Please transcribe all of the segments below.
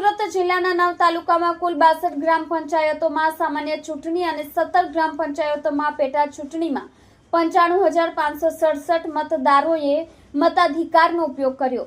સુરત જિલ્લાના નવ તાલુકામાં કુલ બાસઠ ગ્રામ પંચાયતોમાં સામાન્ય ચૂંટણી અને સત્તર ગ્રામ પંચાયતોમાં પેટા ચૂંટણીમાં પંચાણું હજાર પાંચસો સડસઠ મતદારોએ મતાધિકારનો ઉપયોગ કર્યો.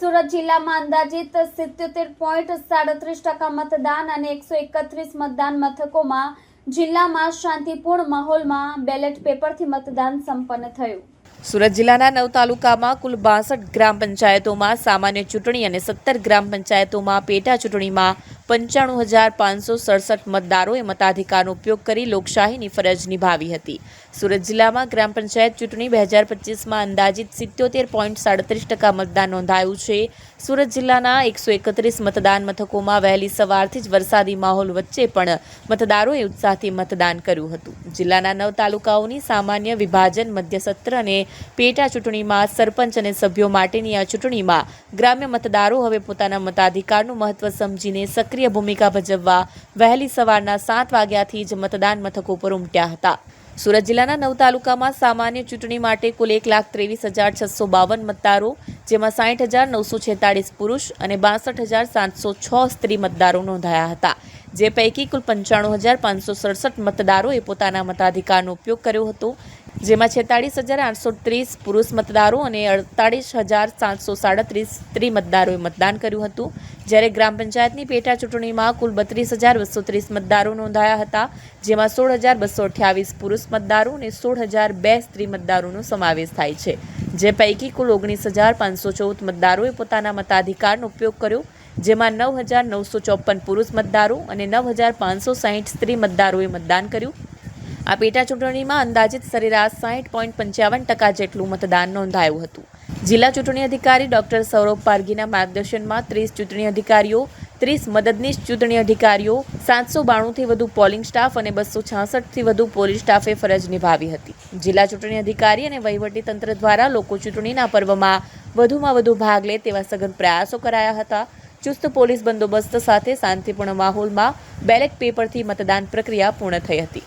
સુરત જિલ્લામાં અંદાજિત સિત્યોતેર પોઈન્ટ સાડત્રીસ ટકા મતદાન અને એકસો એકત્રીસ મતદાન મથકોમાં જિલ્લામાં શાંતિપૂર્ણ માહોલમાં બેલેટ પેપરથી મતદાન સંપન્ન થયું. સુરત જિલ્લાના નવ તાલુકામાં કુલ બાસઠ ગ્રામ પંચાયતોમાં સામાન્ય ચૂંટણી અને સત્તર ગ્રામ પંચાયતોમાં પેટા ચૂંટણીમાં પંચાણું હજાર પાંચસો સડસઠ મતદારોએ મતાધિકારનો ઉપયોગ કરી લોકશાહીની ફરજ નિભાવી હતી. સુરત જિલ્લામાં ગ્રામ પંચાયત ચૂંટણી બે હજાર પચીસમાં અંદાજિત સિત્યોતેર પોઈન્ટ સાડત્રીસ ટકા મતદાન નોંધાયું છે. સુરત જિલ્લાના એકસો એકત્રીસ મતદાન મથકોમાં વહેલી સવારથી જ વરસાદી માહોલ વચ્ચે પણ મતદારોએ ઉત્સાહથી મતદાન કર્યું હતું. જિલ્લાના નવ તાલુકાઓની સામાન્ય વિભાજન મધ્ય સત્ર અને પેટા ચૂંટણીમાં સરપંચ અને સભ્યો માટેની આ ચૂંટણીમાં ગ્રામ્ય મતદારો હવે પોતાના મતાધિકારનું મહત્વ સમજીને સક્રિય ભૂમિકા ભજવવા વહેલી સવારના સાત વાગ્યાથી જ મતદાન મથકો પર ઉમટ્યા હતા. સુરત જિલ્લાના નવ તાલુકામાં સામાન્ય ચૂંટણી માટે કુલ એક લાખ ત્રેવીસ હજાર છસો બાવન મતદારો, જેમાં સાઠ હજાર નવસો છેતાળીસ પુરુષ અને બાસઠ હજાર સાતસો છ સ્ત્રી મતદારો નોંધાયા હતા. જે પૈકી કુલ પંચાણું હજાર પાંચસો સડસઠ મતદારોએ પોતાના મતાધિકારનો ઉપયોગ કર્યો હતો, જેમાં છેતાળીસ હજાર આઠસો ત્રીસ પુરુષ મતદારો અને અડતાળીસ હજાર સાતસો સાડત્રીસ સ્ત્રી મતદારોએ મતદાન કર્યું હતું. જ્યારે ગ્રામ પંચાયતની પેટા ચૂંટણીમાં કુલ બત્રીસ હજાર બસો ત્રીસ મતદારો નોંધાયા હતા, જેમાં સોળ હજાર બસો અઠ્યાવીસ પુરુષ મતદારો અને સોળ હજાર બે સ્ત્રી મતદારોનો સમાવેશ થાય છે. જે પૈકી કુલ ઓગણીસ હજાર પાંચસો ચૌદ મતદારોએ પોતાના મતાધિકારનો ઉપયોગ કર્યો, જેમાં નવ હજાર નવસો ચોપન પુરુષ મતદારો અને નવ હજાર પાંચસો સાહીઠ સ્ત્રી મતદારોએ મતદાન કર્યું આ પેટા ચૂંટણીમાં અંદાજિત સરેરાશ સાહીઠ પોઈન્ટ પંચાવન ટકા જેટલું મતદાન નોંધાયું હતું. જિલ્લા ચૂંટણી અધિકારી ડોક્ટર સૌરભ પારગીના માર્ગદર્શનમાં ત્રીસ ચૂંટણી અધિકારીઓ, ત્રીસ મદદનીશ ચૂંટણી અધિકારીઓ, સાતસો બાણુંથી વધુ પોલિંગ સ્ટાફ અને બસો છાસઠથી વધુ પોલીસ સ્ટાફે ફરજ નિભાવી હતી. જિલ્લા ચૂંટણી અધિકારી અને વહીવટી તંત્ર દ્વારા લોકો ચૂંટણીના પર્વમાં વધુમાં વધુ ભાગ લે તેવા સઘન પ્રયાસો કરાયા હતા. ચુસ્ત પોલીસ બંદોબસ્ત સાથે શાંતિપૂર્ણ માહોલમાં બેલેટ પેપરથી મતદાન પ્રક્રિયા પૂર્ણ થઈ હતી.